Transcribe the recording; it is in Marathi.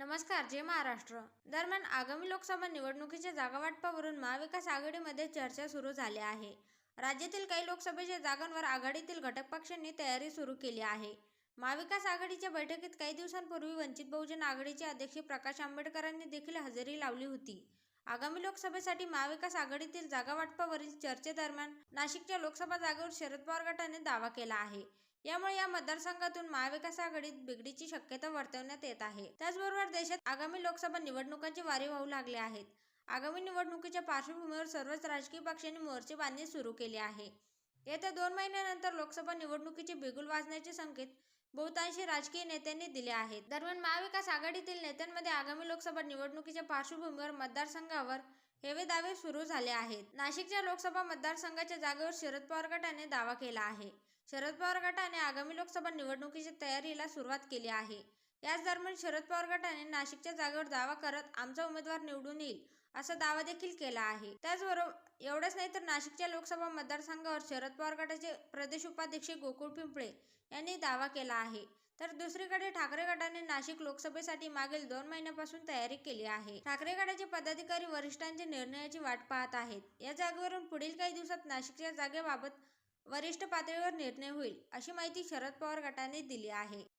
नमस्कार जय महाराष्ट्र. दरम्यान आगामी लोकसभा निवडणुकीच्या जागावाटपावरून महाविकास आघाडीमध्ये चर्चा सुरू झाली आहे. राज्यातील काही लोकसभेच्या जागांवर आघाडीतील घटक पक्षांनी तयारी सुरू केली आहे. महाविकास आघाडीच्या बैठकीत काही दिवसांपूर्वी वंचित बहुजन आघाडीचे अध्यक्ष प्रकाश आंबेडकरांनी देखील हजेरी लावली होती. आगामी लोकसभेसाठी महाविकास आघाडीतील जागावाटपावरील चर्चेदरम्यान नाशिकच्या लोकसभा जागेवर शरद पवार गटाने दावा केला आहे. यामुळे या मतदारसंघातून महाविकास आघाडीत बिघडीची शक्यता वर्तवण्यात येत आहे. त्याचबरोबर देशात आगामी लोकसभा निवडणुकांची वारे वाहू लागले आहेत. आगामी निवडणुकीच्या पार्श्वभूमीवर सर्वच राजकीय पक्षांनी मोर्चे बांधणी सुरू केली आहे. येत्या दोन महिन्यानंतर लोकसभा निवडणुकीचे बिगुल वाजण्याचे संकेत बहुतांशी राजकीय नेत्यांनी दिले आहेत. दरम्यान महाविकास आघाडीतील नेत्यांमध्ये आगामी लोकसभा निवडणुकीच्या पार्श्वभूमीवर मतदारसंघावर हेवे दावे सुरू झाले आहेत. नाशिकच्या लोकसभा मतदारसंघाच्या जागेवर शरद पवार गटाने दावा केला आहे. शरद पवार गटाने आगामी लोकसभा निवडणुकीच्या तयारीला सुरुवात केली आहे. याच दरम्यान शरद पवार गटाने नाशिकच्या जागेवर दावा करत आमचा उमेदवार निवडून येईल असा दावा देखील केला आहे. त्याचबरोबर एवढंच नाही तर नाशिकच्या लोकसभा मतदारसंघावर शरद पवार गटाचे प्रदेश उपाध्यक्ष गोकुळ पिंपळे यांनी दावा केला आहे. तर दुसरीकडे ठाकरे गटाने नाशिक लोकसभेसाठी मागील दोन महिन्यापासून तयारी केली आहे. ठाकरे गटाचे पदाधिकारी वरिष्ठांच्या निर्णयाची वाट पाहत आहेत. या जागेवरून पुढील काही दिवसात नाशिकच्या जागेबाबत वरिष्ठ पातळीवर निर्णय होईल अशी माहिती शरद पवार गटाने दिली आहे.